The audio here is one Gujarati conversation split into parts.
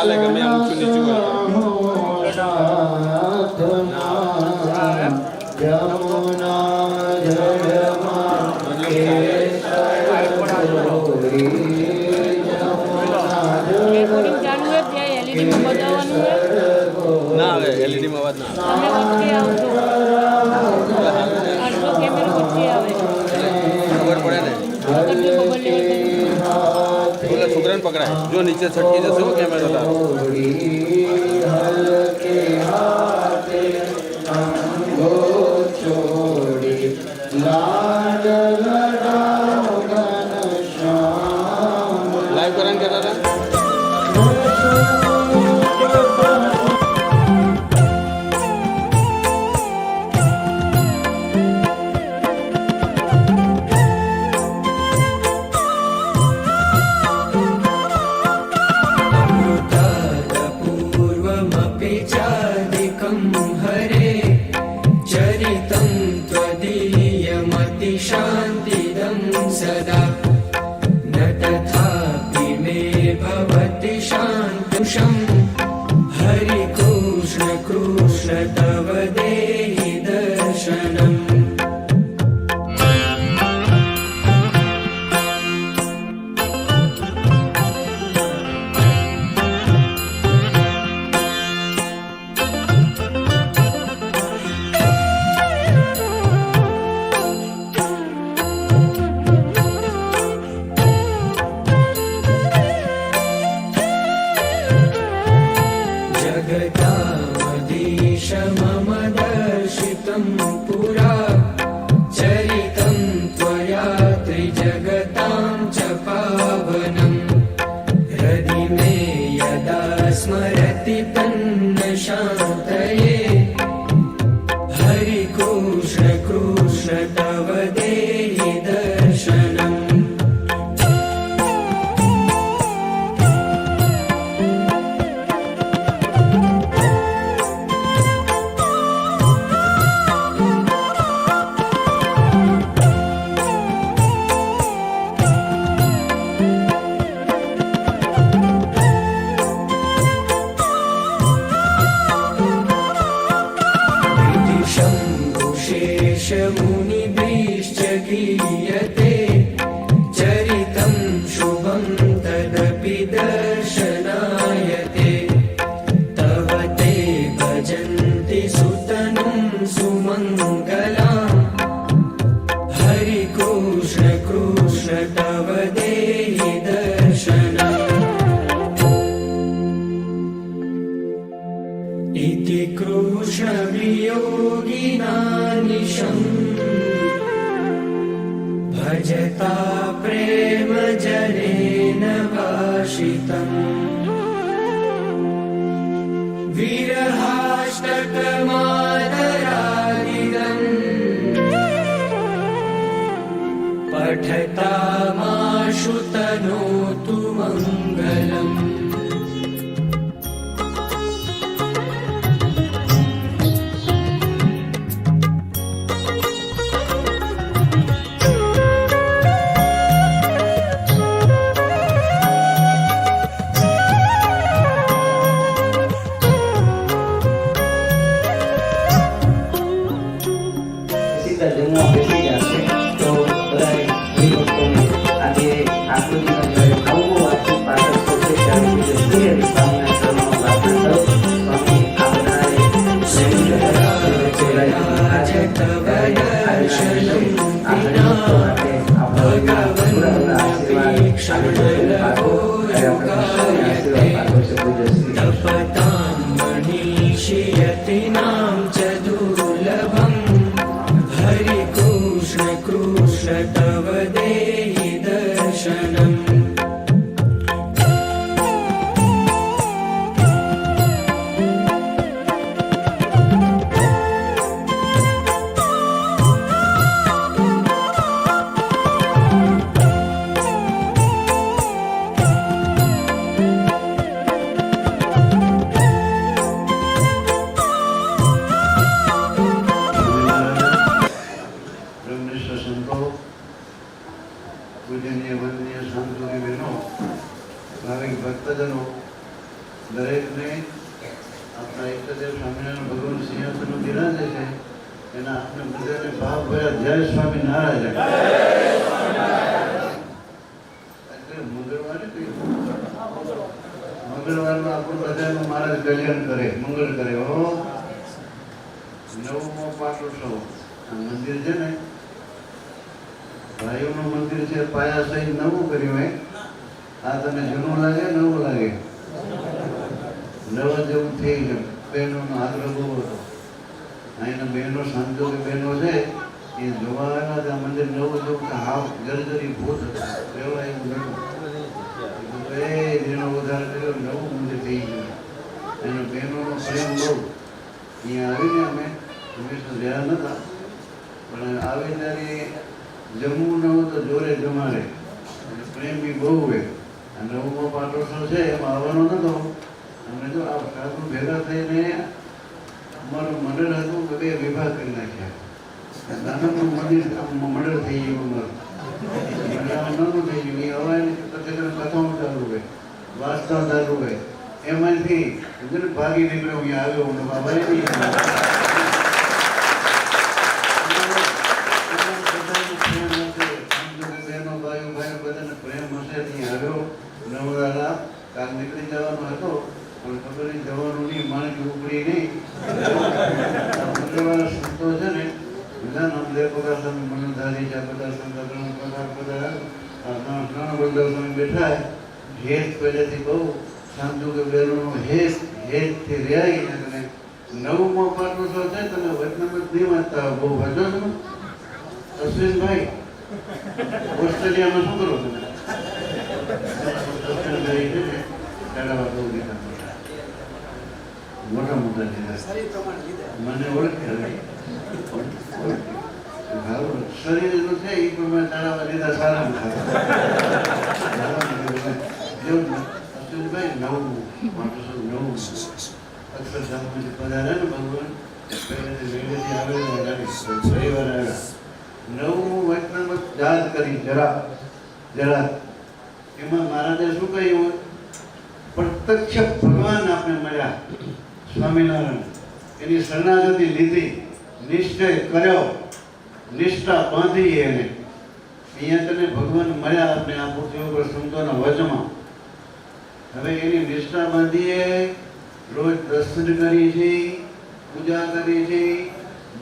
ચાલે કે મેં ઊંચું નીચું ના આવે એલઈડીમાં અવાજ ના આવે જો નીચે છટકી જશો camera I'm not sadar Krishna Krishna તવ દેહ Shri પાયા નવું કર્યું, હે? આ તને જૂનું લાગે, નવું લાગે? નવા જેવું થઈ ગયું. બહેનોનો આગ્રહ બહુ હતો. અહીંના બહેનો સંજોગી બહેનો છે, એ જોવા આવ્યા ત્યાં મંદિર નવું જેવું કે હાવ ગરગરી ભૂત હતા. એવા એવું નવું એ જેનો વધારે કર્યો, નવું મંદિર થઈ ગયું. એનો બહેનોનો પ્રેમ બહુ. અહીંયા આવીને અમે હંમેશા રહ્યા નહોતા પણ આવી ત્યારે જમવું ન હોય તો જોરે જમાડે. અને પ્રેમ બી બહુ હોય અને નવમો પાટોત્સવ છે, એમાં આવવાનો નતો અને જો આ સાધુ ભેગા થઈને અમારું મંડળ હતું, તો બે વિભાગ કરી નાખ્યા. નાનાનું મંદિર મંડળ થઈ ગયું અમારું. નાનું થઈ ગયું. એ હવાની કથાઓ ચાલુ હોય વાસ્તવ ચાલુ હોય એમાંથી ભાગી નીકળ્યો અહીંયા આવ્યો બાબા નહીં બહેનો ભાઈઓ ભાઈઓ બધાને પ્રેમ હશે ત્યાં આવ્યો નવરાલા કાલ નીકળી જવાનો હતો પણ ખબર નહીં જવાનું નહીં માણસ ઉપડી નહીં મંગળવાર સંતો છે ને બધા નામદેવ પગાર સ્વામી મનોધારી છે બધા સંતો ત્રણ પગાર પગાર આ ત્રણ ત્રણ બેઠા હેત પહેલેથી બહુ શાંતુ કે બહેનોનો હેત હેતથી રહ્યા અને નવમો પાટોત્સવ છે તમે વચનામત નહીં વાંચતા. બહુ વાંચો છો? અશ્વિનભાઈ, ઓસ્ટ્રેલિયામાં શું કરો તમે? છે મોટા મોટા મને ઓળખે શરીરનું છે એ પ્રમાણે તાળાવા લીધા સારા જેવું અશ્વિનભાઈ નવું, માણસો નવું. અક્ષરધામમાંથી પધાર્યા ને ભગવાન. વેલેથી આવેલા ગાડી આવ્યા. નવું વચનામત યાદ કરી, જરા જરા. એમાં મહારાજે શું કહ્યું? પ્રત્યક્ષ ભગવાન આપણે મળ્યા. સ્વામિનારાયણ એની શરણાગતિ લીધી, નિશ્ચય કર્યો. નિષ્ઠા બાંધી એને. અહીંયા તને ભગવાન મળ્યા આપણે આ પૃથ્વી ઉપર સંતોના વચમાં. હવે એની નિષ્ઠા બાંધીએ, રોજ દર્શન કરી છે પૂજા કરી છે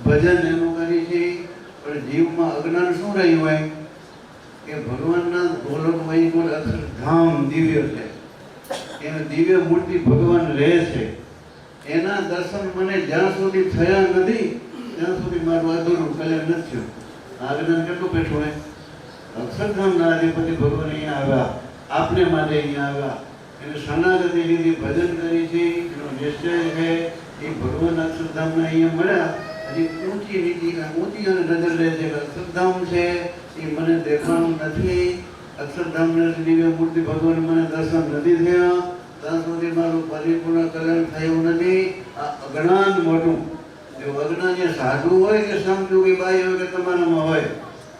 ભજન એનું કરી છે પણ જીવમાં અજ્ઞાન શું રહ્યું હોય? કે ભગવાનના ગોલક વૈકુંઠ અક્ષરધામ દિવ્ય છે. એને દિવ્ય મૂર્તિ ભગવાન રહે છે. એના દર્શન મને જ્યાં સુધી થયા નથી ત્યાં સુધી મારું અધૂરું કલ્યાણ નથી થયું. આગળ કેટલું બેઠું હોય? અક્ષરધામના અધિપતિ ભગવાન અહીંયા આવ્યા. આપને માટે અહીંયા આવ્યા. એને શરણાગતિ લીધી, ભજન કરી છે. એનો નિશ્ચય છે એ ભગવાન અક્ષરધામને અહીંયા મળ્યા. અને ઊંચી નીતિ ઊંચી અને નજર રહે છે અક્ષરધામ છે, એ મને દેખાણું નથી. અક્ષરધામના દિવ્ય મૂર્તિ ભગવાન મને દર્શન નથી થયા. ત્યાં સુધી મારું પરિપૂર્ણ કલ્યાણ થયું નથી. આ અજ્ઞાન મોટું જો અજ્ઞાન એ સાધુ હોય કે સમજુગી બાઈ હોય કે તમારામાં હોય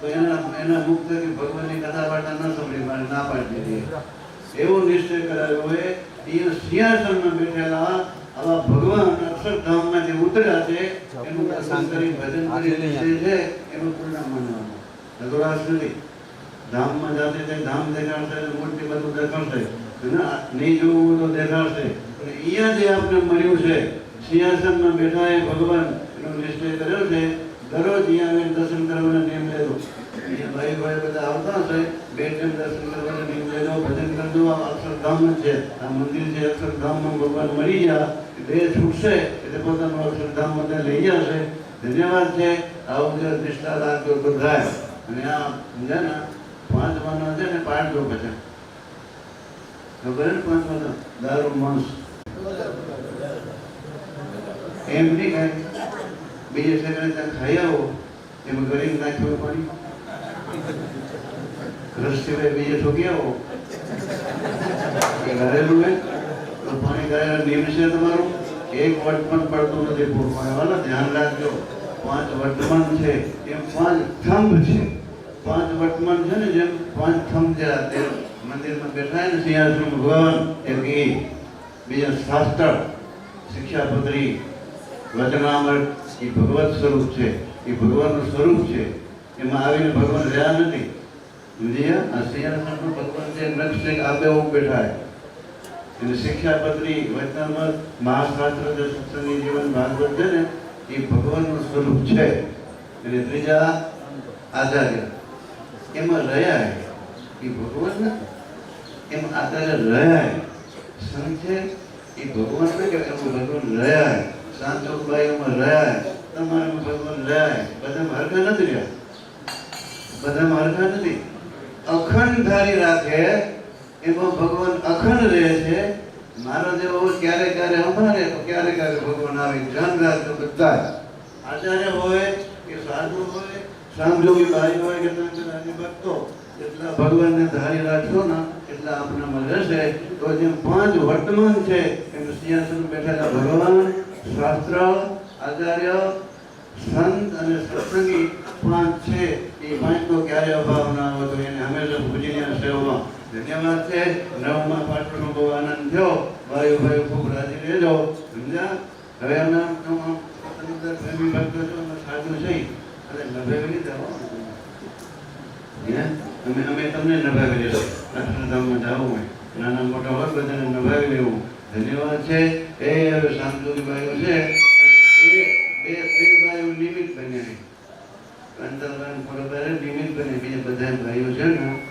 તો એના એના મુક્તથી ભગવાનની કથા વાર્તા ન સાંભળી મારે ના પાડી દીધી. એવો નિશ્ચય કરાયો હોય એ સિંહાસનમાં બેઠેલા આવા ભગવાન અક્ષરધામમાંથી ઉતર્યા છે એનું દર્શન કરી ભજન કરી છે એનું પરિણામ માનવાનું. અધુરાશ નથી ધામમાં જાતે તે ધામ દેખાડશે મૂર્તિ બધું દેખાડશે. નહીં જોવું તો દેખાડશે. પણ અહીંયા જે આપણે મળ્યું છે સિંહાસનમાં બેઠા એ ભગવાન એનો નિશ્ચય કર્યો છે, દરરોજ અહીંયા આવીને દર્શન કરવાનો નિયમ લેતો અહીંયા ભાઈ ભાઈ બધા આવતા હશે બે ટાઈમ દર્શન કરવાને નિયમ લેજો ભજન કરજો, આ અક્ષરધામ છે, આ મંદિર છે, અક્ષરધામમાં ભગવાન મળી ગયા દેહ છૂટશે એટલે પોતાનું અક્ષરધામ બધા લઈ જશે. ધન્યવાદ છે આવું જે નિષ્ઠા રાખજો બધાય અને આ સમજ્યા ને પાંચ માનો છે ને પાડજો પછી ખબર પાંચ માનો દારૂ, માંસ. એમ નહીં કાંઈ બીજે સેકન્ડ ત્યાં ખાઈ આવો, એમાં ગરીબ નાખ્યું પાણી રસ સિવાય બીજે ઠોકી આવો. એ ઘરેલું હે. તો પાણી ઘરે નિયમ છે તમારું? એક વટ પણ પડતું નથી પૂરવાનું ધ્યાન રાખજો. પાંચ વર્તમાન છે. એમ પાંચ થંભ છે. પાંચ વર્તમાન છે ને જેમ પાંચ થંભ છે તે મંદિરમાં બેઠા છે ને સિંહાસન ભગવાન એમ કે. બીજા શાસ્ત્ર, શિક્ષાપત્રી વચનામૃત એ ભગવત સ્વરૂપ છે. એ ભગવાનનું સ્વરૂપ છે. એમાં આવીને ભગવાન રહ્યા નથી. સમજ્યા આ સિંહાસનમાં ભગવાન જે નક્ષ છે આપે હું બેઠા છે. અને શિક્ષાપત્રી વચનામૃત જીવન ભાગવત છે ને, એ ભગવાનનું સ્વરૂપ છે. એટલે ત્રીજા આચાર્ય. એમાં રહ્યા એ ભગવાન નથી. એમાં આચાર્ય રહ્યા છે. સંત છે, એ ભગવાન ને કે એમાં ભગવાન રહ્યા છે. રહ્યા છે. ભગવાન રહ્યા બધા હરખા નથી રહ્યા. બધા હરખા નથી. અખંડ ધારી રાખે, એમાં ભગવાન અખંડ રહે છે. મારો જેવો ક્યારે ક્યારે અમારે, તો ક્યારે ક્યારે ભગવાન આવી. ધ્યાન રાખજો બધા. આચાર્ય હોય કે સાધુ હોય સામજોગી ભાઈ હોય કે તમે ભક્તો એટલા ભગવાનને ધારી રાખશો ને, એટલા આપણામાં રહેશે. તો જેમ પાંચ વર્તમાન છે, એમ સિંહાસન બેઠેલા ભગવાન શાસ્ત્ર, આચાર્ય, સંત અને સત્સંગી પાંચ છે. એ પાંચનો ક્યારે અભાવ ના હોય એને હંમેશા ભુજીની સેવામાં. ધન્યવાદ છે. નવમાં પાઠનો બહુ આનંદ થયો. ભાઈઓ ભાઈઓ ખૂબ રાજી રહેજો. સમજ્યા? હવે અંદર પ્રેમી ભક્તો છો સાધુ છે. અને નભાવી લીધા હે? અમે અમે તમને નભાવી લેશું અક્ષરધામમાં જવું હોય. નાના મોટા હોય, બધાને નભાવી લેવું. ધન્યવાદ છે. એ હવે શાંતુની ભાઈઓ છે. એ, બે બે ભાઈઓ નિમિત્ત બન્યા અંતરવાન પરબારે નિમિત્ત બને બીજા બધા ભાઈઓ છે ને,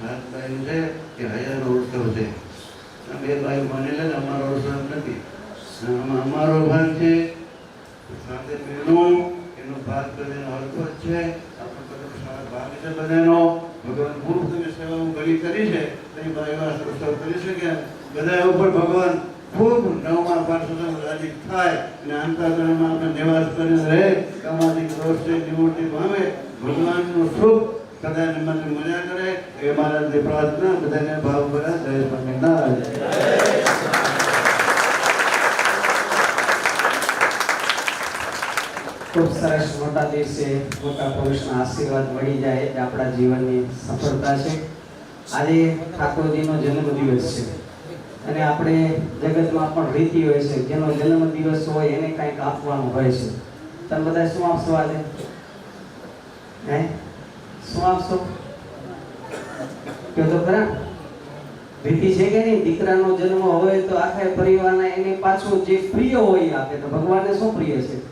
સાત ભાઈઓ છે એ હજારો ઉત્સવ છે. આ બે ભાઈઓ માનેલા અમારો ઉત્સવ નથી. આમાં અમારો ભાગ છે. સાથે બહેનો એનો ભાગ બધાનો હરકો જ છે. આપણો બધો સારા ભાગ છે બધાનો. ભગવાન ખૂબ તમે સેવા ઘણી કરી છે. તો ભાઈઓ આ કરી શકે બધા ઉપર ભગવાન ખૂબ નવમાં પાઠ રાજી થાય અને અંતરકરણમાં આપણે નિવાસ કરીને રહે. તમારી છે, નિવૃત્તિ પામે. ભગવાનનું સુખ કદાચ મને મજા કરે. એ મારા પ્રાર્થના, બધાને ભાવ ભરા. જય સ્વામિનારાયણ. ખૂબ સરસ મોટા દિવસે મોટા પુરુષના આશીર્વાદ મળી જાય એ આપણા જીવનની સફળતા છે. આજે ઠાકોરજીનો જન્મદિવસ છે. અને આપણે જગતમાં પણ રીતિ હોય છે. જેનો જન્મદિવસ હોય એને કંઈક આપવાનું હોય છે. તમે બધા શું આપશો આજે? હે? શું આપશો? કહો તો ખરા. રીતિ છે કે નહીં? દીકરાનો જન્મ હોય તો આખા પરિવારના એને પાછું જે પ્રિય હોય આપે. તો ભગવાનને શું પ્રિય છે?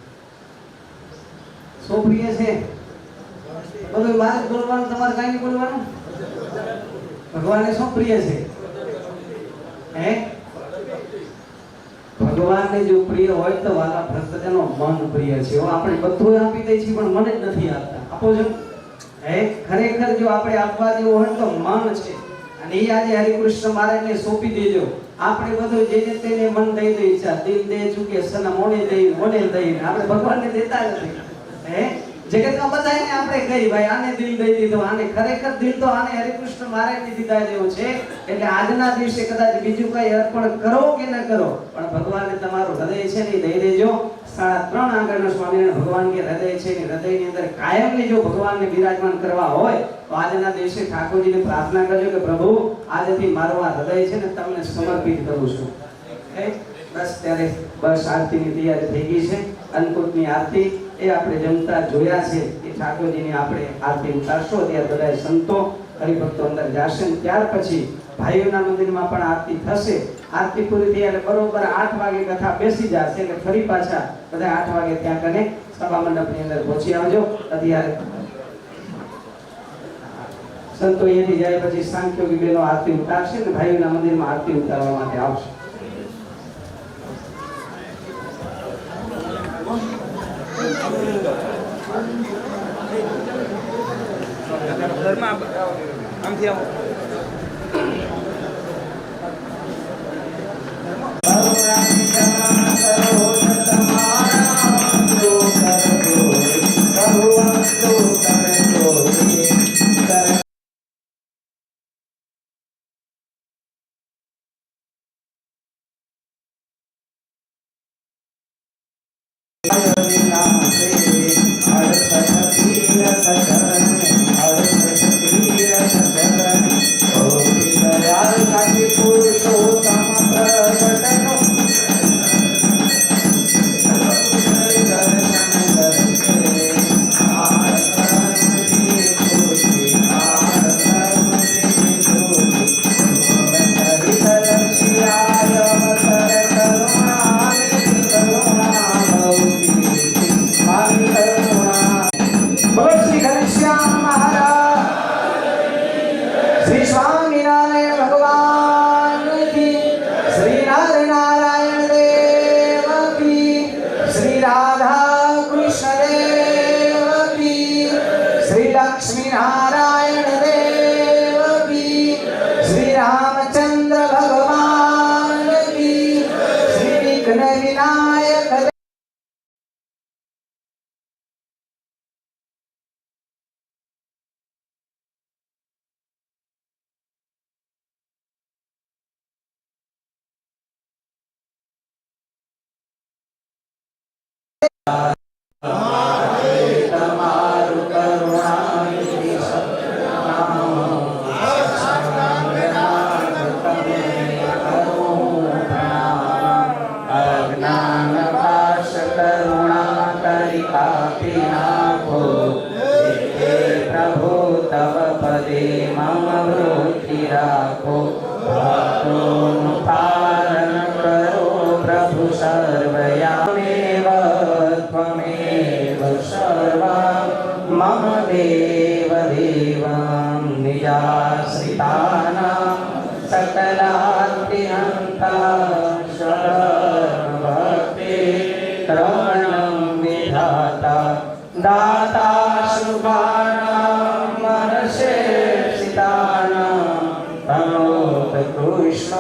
શું પ્રિય છે? બધું બહાર બોલવાનું, તમારે કાંઈ બોલવાનું? ભગવાનને શું પ્રિય છે? ભગવાનને જો પ્રિય હોય તો વાલા ભક્ત મન પ્રિય છે. આપણે બધું આપી દઈએ છીએ, પણ મને જ નથી આપતા. આપો છો? હે? ખરેખર જો આપણે આપવા જેવું હોય તો મન છે. અને એ આજે હરિકૃષ્ણ મહારાજને સોંપી દેજો. આપણે બધું જેને તેને મન દઈ દઈ ઈચ્છા દિલ દે ચૂકે સના મોને દઈ મોને દઈ. આપણે ભગવાનને દેતા નથી. હે? જગતમાં બધાને આપણે કહી, ભાઈ, આને દિલ દઈ દીધો, આને ખરેખર દિલ તો આને હરિકૃષ્ણ મહારાજને દીધા જેવું છે. એટલે આજના દિવસે કદાચ બીજું કઈ અર્પણ કરો કે ન કરો, પણ ભગવાનને તમારું હૃદય છે ને દઈ દેજો. સાડા ત્રણ આંગળનો સ્વામિનારાયણ ભગવાન કે હૃદય છે ને હૃદયની અંદર કાયમની જો ભગવાનને બિરાજમાન કરવા હોય, તો આજના દિવસે ઠાકોરજીને પ્રાર્થના કરજો કે, પ્રભુ, આજથી મારું આ હૃદય છે ને તમને સમર્પિત કરું છું? બસ ત્યારે બસ આરતીની તૈયારી થઈ ગઈ છે. અન્નકૂટની આરતી એ આપણે જમતા જોયા છે એ ઠાકોરજીને આપણે આરતી ઉતારશો ત્યારે બધા સંતો હરિભક્તો અંદર જાશે ત્યાર પછી ભાઈઓના મંદિરમાં પણ આરતી થશે. આરતી પૂરી થઈ એટલે બરોબર આઠ વાગે કથા બેસી જશે એટલે ફરી પાછા બધા આઠ વાગે ત્યાં કને સભા મંડપની અંદર પહોંચી આવજો. અત્યારે સંતો અહીંયાથી જાય પછી સાંખ્યોગી બહેનો આરતી ઉતારશે ને ભાઈઓના મંદિરમાં આરતી ઉતારવા માટે આવશે. ઘરમાં આમથી આમ Thank you. લક્ષ્મીનારાયણ દેવ કી શ્રી રામચંદ્ર ભગવાન કી શ્રી વિઘ્ન વિનાયક Uh... Ave कृष्ण